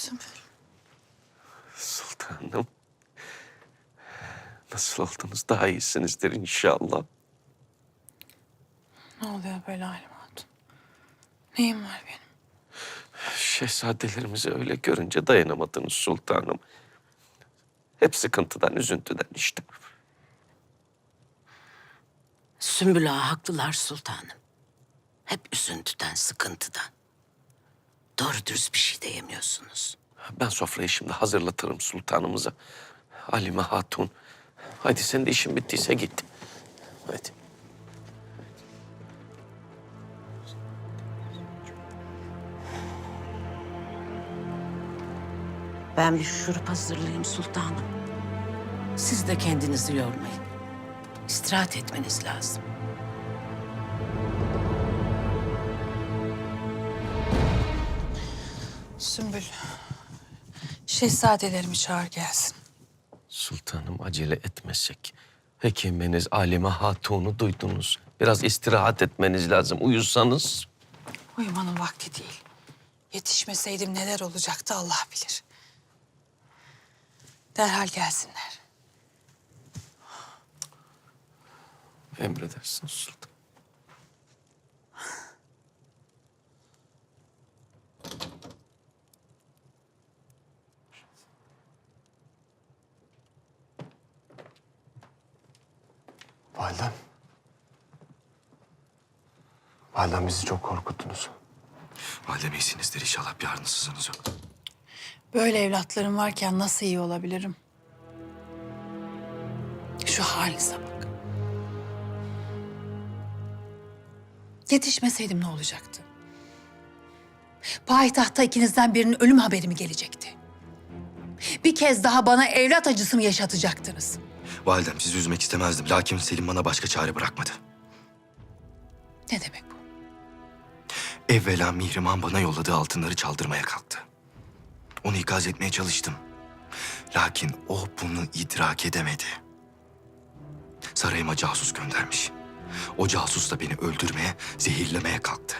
Sümbül. Sultanım. Nasıl oldunuz? Daha iyisinizdir inşallah. Ne oluyor böyle Halim Hatun? Neyim var benim? Şehzadelerimizi öyle görünce dayanamadınız sultanım. Hep sıkıntıdan, üzüntüden işte. Sümbül Ağa haklılar sultanım. Hep üzüntüden, sıkıntıdan. Doğru dürüst bir şey de yemiyorsunuz. Ben sofrayı şimdi hazırlatırım sultanımıza. Halime Hatun. Hadi sen de işin bittiyse git. Hadi. Ben bir şurup hazırlayayım sultanım. Siz de kendinizi yormayın. İstirahat etmeniz lazım. Sümbül. Şehzadelerimi çağır gelsin. Sultanım acele etmesek. Hekiminiz Alime Hatun'u duydunuz. Biraz istirahat etmeniz lazım. Uyusanız. Uyumanın vakti değil. Yetişmeseydim neler olacaktı Allah bilir. Derhal gelsinler. Emredersiniz sultan. Validem. Validem bizi çok korkuttunuz. Validem iyisinizdir inşallah bir ağrınızsızınız yok. Böyle evlatlarım varken nasıl iyi olabilirim? Şu halinize bak. Yetişmeseydim ne olacaktı? Payitahta ikinizden birinin ölüm haberi mi gelecekti? Bir kez daha bana evlat acısı mı yaşatacaktınız? Validem sizi üzmek istemezdim. Lakin Selim bana başka çare bırakmadı. Ne demek? Evvela Mihrimah bana yolladığı altınları çaldırmaya kalktı. Onu ikaz etmeye çalıştım. Lakin o bunu idrak edemedi. Sarayıma casus göndermiş. O casus da beni öldürmeye, zehirlemeye kalktı.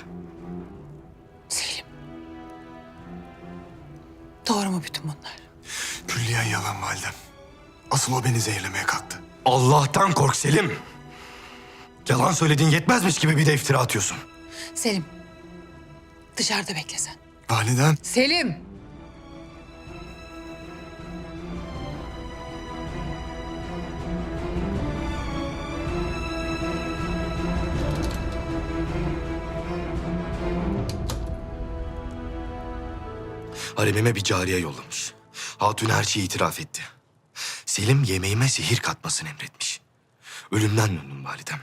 Selim. Doğru mu bütün bunlar? Külliyen yalan validem. Asıl o beni zehirlemeye kalktı. Allah'tan kork Selim. Yalan söylediğin yetmezmiş gibi bir de iftira atıyorsun. Selim. Dışarıda bekle sen. Validem. Selim. Haremime bir cariye yollamış. Hatun her şeyi itiraf etti. Selim yemeğime zehir katmasını emretmiş. Ölümden döndüm validem.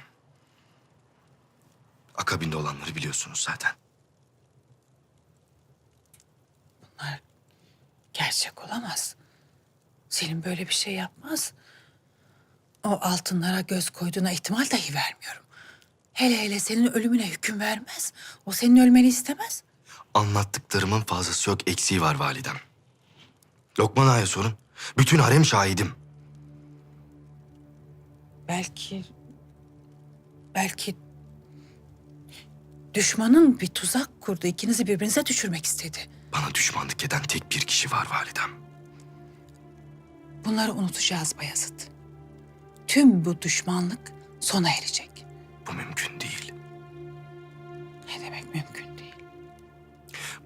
Akabinde olanları biliyorsunuz zaten. Bunlar gerçek olamaz. Selim böyle bir şey yapmaz. O altınlara göz koyduğuna ihtimal dahi vermiyorum. Hele hele senin ölümüne hüküm vermez. O senin ölmeni istemez. Anlattıklarımın fazlası yok eksiği var validem. Lokman Ağa'ya sorun. Bütün harem şahidim. Belki... Belki... Düşmanın bir tuzak kurdu. ikinizi birbirinize düşürmek istedi. Bana düşmanlık eden tek bir kişi var validem. Bunları unutacağız Bayezid. Tüm bu düşmanlık sona erecek. Bu mümkün değil. Ne demek mümkün değil.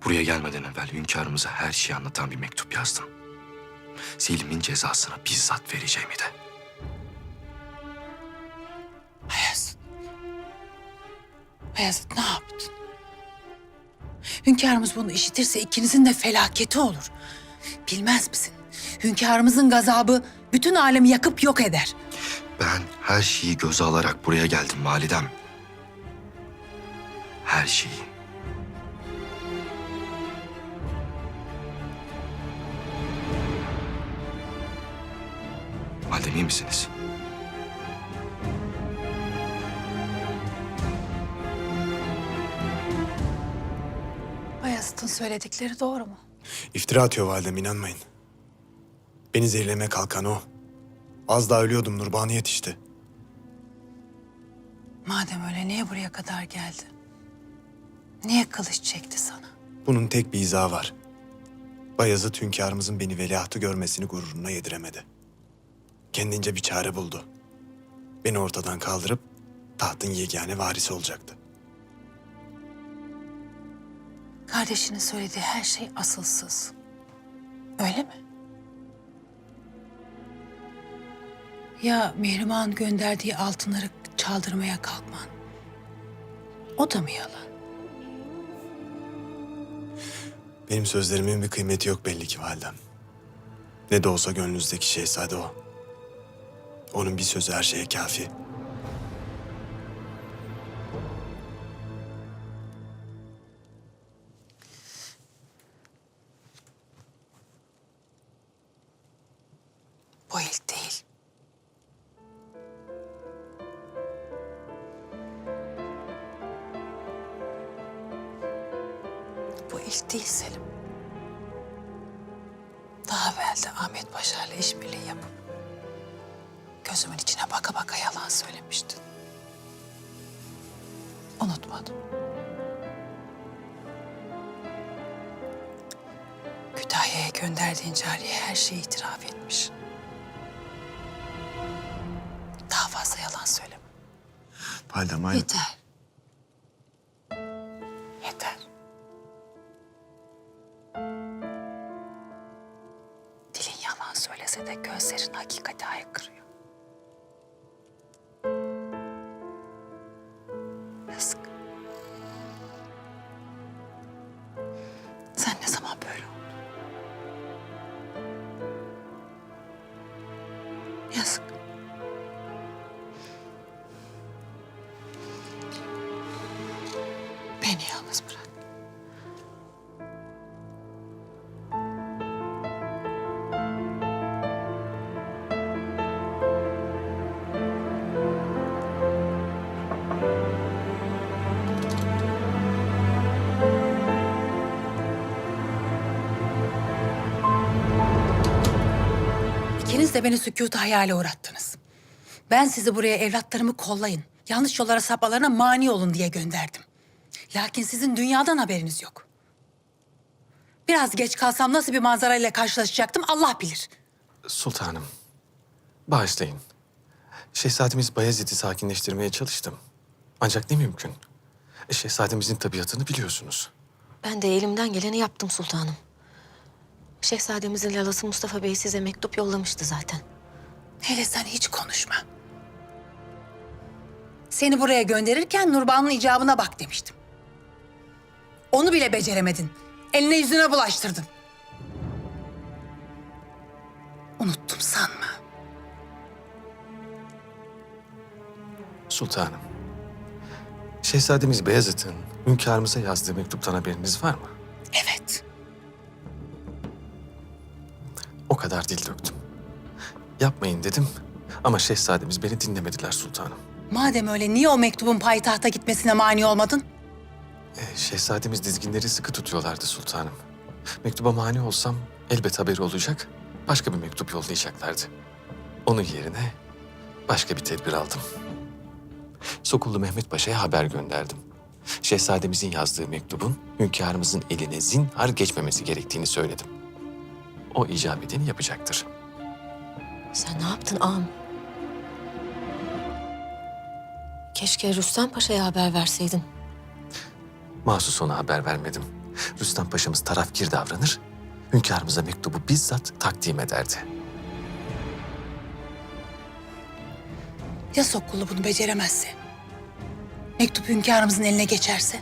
Buraya gelmeden evvel hünkârımıza her şeyi anlatan bir mektup yazdım. Selim'in cezasını bizzat vereceğimi de. Bayezid. Bayezid ne yaptın? Hünkârımız bunu işitirse ikinizin de felaketi olur. Bilmez misin? Hünkârımızın gazabı bütün alemi yakıp yok eder. Ben her şeyi göze alarak buraya geldim validem. Her şeyi. Validem iyi misiniz? Bayezid'in söyledikleri doğru mu? İftira atıyor validem inanmayın. Beni zehirlemeye kalkan o. Az daha ölüyordum Nurbanu yetişti. Madem öyle niye buraya kadar geldi? Niye kılıç çekti sana? Bunun tek bir izahı var. Bayezid hünkârımızın beni veliahtı görmesini gururuna yediremedi. Kendince bir çare buldu. Beni ortadan kaldırıp tahtın yegane varisi olacaktı. Kardeşinin söylediği her şey asılsız. Öyle mi? Ya Mihrimah'ın gönderdiği altınları çaldırmaya kalkman? O da mı yalan? Benim sözlerimin bir kıymeti yok belli ki validem. Ne de olsa gönlünüzdeki şehzade o. Onun bir sözü her şeye kafi. Bu ilk değil Selim. Daha evvel de Ahmet Paşa ile işbirliği yapıp gözümün içine baka baka yalan söylemiştin. Unutmadım. Kütahya'ya gönderdiğin cariye her şeyi itiraf etmiş. Daha fazla yalan söyleme. Validem. Yeter. Söylese de gözlerin hakikati aykırıyor. Yazık. Sen ne zaman böyle oldun? Yazık. Beni yalnız bırak. De beni sükutu hayale uğrattınız. Ben sizi buraya evlatlarımı kollayın, yanlış yollara sapmalarına mani olun diye gönderdim. Lakin sizin dünyadan haberiniz yok. Biraz geç kalsam nasıl bir manzarayla karşılaşacaktım Allah bilir. Sultanım, bağışlayın. Şehzademiz Bayezid'i sakinleştirmeye çalıştım. Ancak ne mümkün. Şehzademizin tabiatını biliyorsunuz. Ben de elimden geleni yaptım sultanım. Şehzademizin lalası Mustafa Bey size mektup yollamıştı zaten. Hele sen hiç konuşma. Seni buraya gönderirken Nurbano'nun icabına bak demiştim. Onu bile beceremedin. Eline yüzüne bulaştırdın. Unuttum sanma. Sultanım, Şehzademiz Beyazıt'ın hünkârımıza yazdığı mektuptan haberiniz var mı? Evet. Kadar dil döktüm. Yapmayın dedim ama şehzademiz beni dinlemediler sultanım. Madem öyle niye o mektubun payitahta gitmesine mani olmadın? E, şehzademiz dizginleri sıkı tutuyorlardı sultanım. Mektuba mani olsam elbet haberi olacak, başka bir mektup yollayacaklardı. Onun yerine başka bir tedbir aldım. Sokullu Mehmet Paşa'ya haber gönderdim. Şehzademizin yazdığı mektubun hünkârımızın eline zinhar geçmemesi gerektiğini söyledim. O icap edeni yapacaktır. Sen ne yaptın ağam? Keşke Rüstem Paşa'ya haber verseydin. Mahsus ona haber vermedim. Rüstem Paşa'mız tarafkir davranır, hünkârımıza mektubu bizzat takdim ederdi. Ya Sokulu bunu beceremezse? Mektup hünkârımızın eline geçerse?